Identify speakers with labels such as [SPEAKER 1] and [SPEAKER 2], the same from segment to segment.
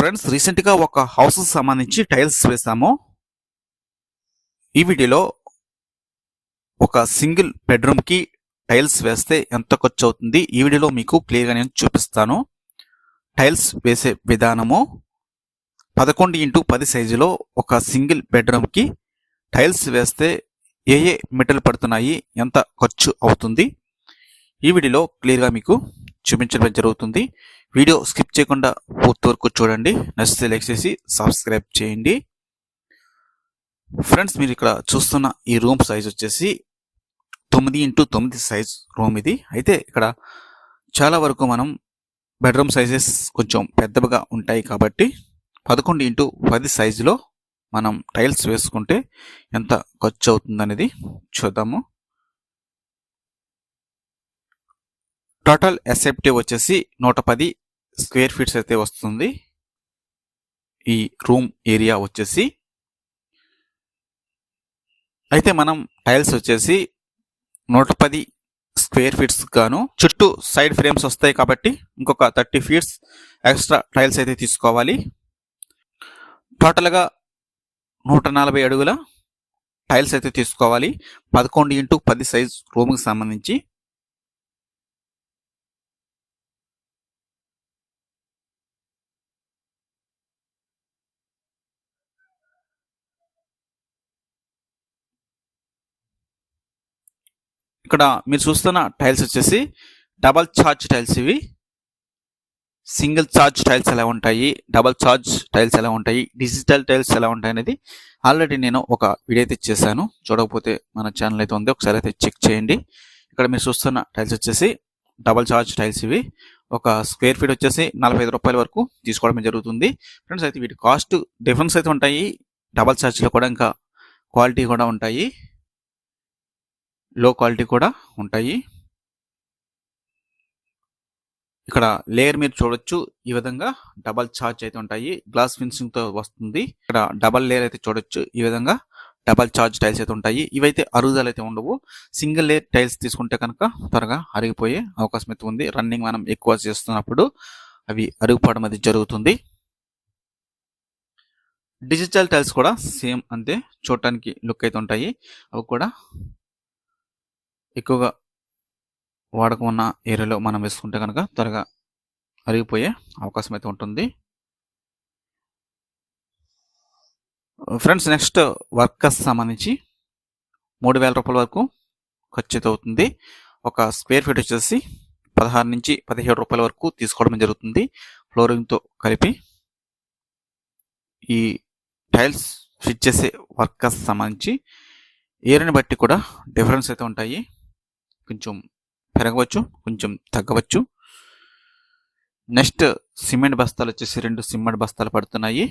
[SPEAKER 1] Friends రీసెంట్గా ఒక house సంబంధించి టైల్స్ వేసాము. ఈ వీడియోలో ఒక సింగిల్ బెడ్రూమ్కి టైల్స్ వేస్తే ఎంత ఖర్చు అవుతుంది ఈ వీడియోలో మీకు క్లియర్గా నేను చూపిస్తాను. టైల్స్ వేసే విధానము పదకొండు ఇంటూ పది సైజులో ఒక సింగిల్ బెడ్రూమ్కి టైల్స్ వేస్తే ఏ ఏ మెటల్ పడుతున్నాయి? ఎంత ఖర్చు అవుతుంది? ఈ వీడియోలో క్లియర్గా మీకు చూపించడం జరుగుతుంది. వీడియో స్కిప్ చేయకుండా పూర్తి వరకు చూడండి. నచ్చితే లైక్ చేసి సబ్స్క్రైబ్ చేయండి. ఫ్రెండ్స్ మీరు ఇక్కడ చూస్తున్న ఈ రూమ్ సైజ్ వచ్చేసి తొమ్మిది ఇంటూ తొమ్మిది సైజ్ రూమ్ ఇది. అయితే ఇక్కడ చాలా వరకు మనం బెడ్రూమ్ సైజెస్ కొంచెం పెద్దవిగా ఉంటాయి కాబట్టి పదకొండు ఇంటూ పది సైజులో మనం టైల్స్ వేసుకుంటే ఎంత ఖర్చు అవుతుందనేది చూద్దాము. టోటల్ ఎసెప్టివ్ వచ్చేసి నూట పది స్క్వేర్ ఫీట్స్ అయితే వస్తుంది. ఈ రూమ్ ఏరియా వచ్చేసి అయితే మనం టైల్స్ వచ్చేసి నూట పది స్క్వేర్ ఫీట్స్ గాను చుట్టూ సైడ్ ఫ్రేమ్స్ వస్తాయి కాబట్టి ఇంకొక థర్టీ ఫీట్స్ ఎక్స్ట్రా టైల్స్ అయితే తీసుకోవాలి. టోటల్గా నూట నలభై అడుగుల టైల్స్ అయితే తీసుకోవాలి. పదకొండు ఇంటూ పది సైజ్ రూమ్కి సంబంధించి. ఇక్కడ మీరు చూస్తున్న టైల్స్ వచ్చేసి డబల్ ఛార్జ్ టైల్స్ ఇవి. సింగిల్ ఛార్జ్ టైల్స్ ఎలా ఉంటాయి? డబల్ ఛార్జ్ టైల్స్ ఎలా ఉంటాయి? డిజిటల్ టైల్స్ ఎలా ఉంటాయి అనేది ఆల్రెడీ నేను ఒక వీడియో అయితే చేశాను చూడకపోతే మన ఛానల్ అయితే ఉంది. ఒకసారి అయితే చెక్ చేయండి. ఇక్కడ మీరు చూస్తున్న టైల్స్ వచ్చేసి డబల్ ఛార్జ్ టైల్స్ ఇవి. ఒక స్క్వేర్ ఫీట్ వచ్చేసి నలభై ఐదు రూపాయల వరకు తీసుకోవడం జరుగుతుంది. ఫ్రెండ్స్ అయితే వీటి కాస్ట్ డిఫరెన్స్ అయితే ఉంటాయి. డబల్ ఛార్జ్లో కూడా ఇంకా క్వాలిటీ కూడా ఉంటాయి. లో క్వాలిటీ కూడా ఉంటాయి. ఇక్కడ లేయర్ మీరు చూడొచ్చు. ఈ విధంగా డబల్ చార్జ్ అయితే ఉంటాయి. గ్లాస్ ఫినిషింగ్తో వస్తుంది. ఇక్కడ డబల్ లేయర్ అయితే చూడొచ్చు. ఈ విధంగా డబల్ చార్జ్ టైల్స్ అయితే ఉంటాయి. ఇవైతే అరుగుదల అయితే ఉండవు. సింగిల్ లేయర్ టైల్స్ తీసుకుంటే కనుక త్వరగా అరిగిపోయే అవకాశం అయితే ఉంది. రన్నింగ్ మనం ఎక్కువ చేస్తున్నప్పుడు అవి అరిగిపోవడం అది జరుగుతుంది. డిజిటల్ టైల్స్ కూడా సేమ్ అంతే. చూడటానికి లుక్ అయితే ఉంటాయి. అవి కూడా ఎక్కువగా వాడకం ఉన్న ఏరియాలో మనం వేసుకుంటే కనుక త్వరగా అరిగిపోయే అవకాశం అయితే ఉంటుంది. ఫ్రెండ్స్ నెక్స్ట్ వర్కర్స్ సంబంధించి మూడు వేల రూపాయల వరకు ఖర్చు అయితే అవుతుంది. ఒక స్క్వేర్ ఫీట్ వచ్చేసి పదహారు నుంచి పదిహేడు రూపాయల వరకు తీసుకోవడం జరుగుతుంది. ఫ్లోరింగ్తో కలిపి ఈ టైల్స్ ఫిట్ చేసే వర్కర్స్ సంబంధించి ఏరియాని బట్టి కూడా డిఫరెన్స్ అయితే ఉంటాయి. కొంచెం పెరగవచ్చు కొంచెం తగ్గవచ్చు. నెక్స్ట్ సిమెంట్ బస్తాలు వచ్చేసి రెండు సిమెంట్ బస్తాలు పడుతున్నాయి.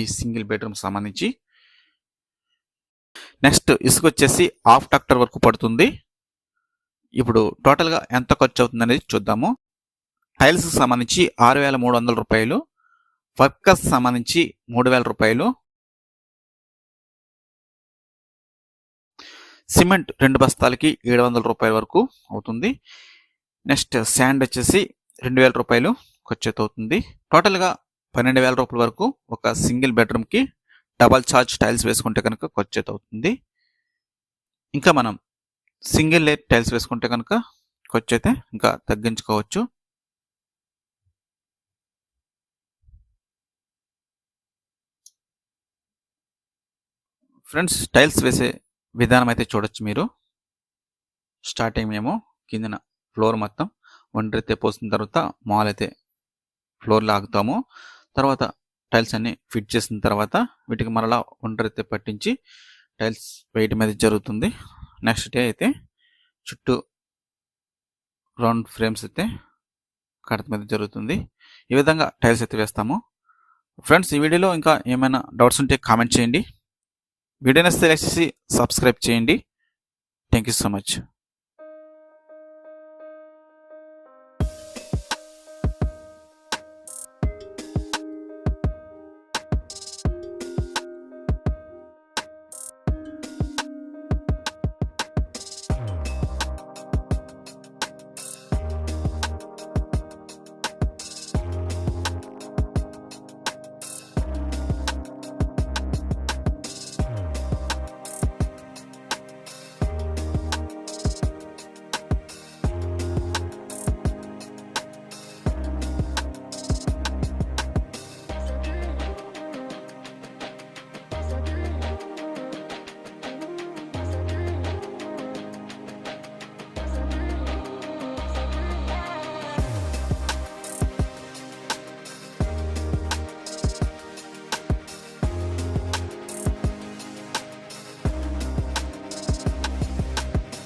[SPEAKER 1] ఈ సింగిల్ బెడ్రూమ్ సంబంధించి. నెక్స్ట్ ఇసుక వచ్చేసి హాఫ్ టాక్టర్ వరకు పడుతుంది. ఇప్పుడు టోటల్గా ఎంత ఖర్చు అవుతుంది అనేది చూద్దాము. టైల్స్కి సంబంధించి ఆరు వేల మూడు వందల రూపాయలు వర్కర్స్ సంబంధించి మూడు వేల రూపాయలు సిమెంట్ రెండు బస్తాలకి ఏడు వందల రూపాయల వరకు అవుతుంది. నెక్స్ట్ శాండ్ వచ్చేసి రెండు వేల రూపాయలు ఖర్చు అవుతుంది. టోటల్గా పన్నెండు వేల రూపాయల వరకు ఒక సింగిల్ బెడ్రూమ్కి డబల్ ఛార్జ్ టైల్స్ వేసుకుంటే కనుక ఖర్చు అవుతుంది. ఇంకా మనం సింగిల్ లేయర్ టైల్స్ వేసుకుంటే కనుక ఖర్చు అయితే ఇంకా తగ్గించుకోవచ్చు. ఫ్రెండ్స్ టైల్స్ వేసే విధానం అయితే చూడొచ్చు మీరు. స్టార్టింగ్ మేము కిందన ఫ్లోర్ మొత్తం ఒండ్రైతే పోసిన తర్వాత మాల్ అయితే ఫ్లోర్ లాగుతాము. తర్వాత టైల్స్ అన్ని ఫిట్ చేసిన తర్వాత వీటికి మరలా ఒండ్రైతే పట్టించి టైల్స్ వేయటం మీద జరుగుతుంది. నెక్స్ట్ డే అయితే చుట్టూ రౌండ్ ఫ్రేమ్స్ అయితే కడత మీద జరుగుతుంది. ఈ విధంగా టైల్స్ అయితే వేస్తాము. ఫ్రెండ్స్ ఈ వీడియోలో ఇంకా ఏమైనా డౌట్స్ ఉంటే కామెంట్ చేయండి. వీడియోని సెలెక్ట్ చేసి సబ్స్క్రైబ్ చేయండి. Thank you so much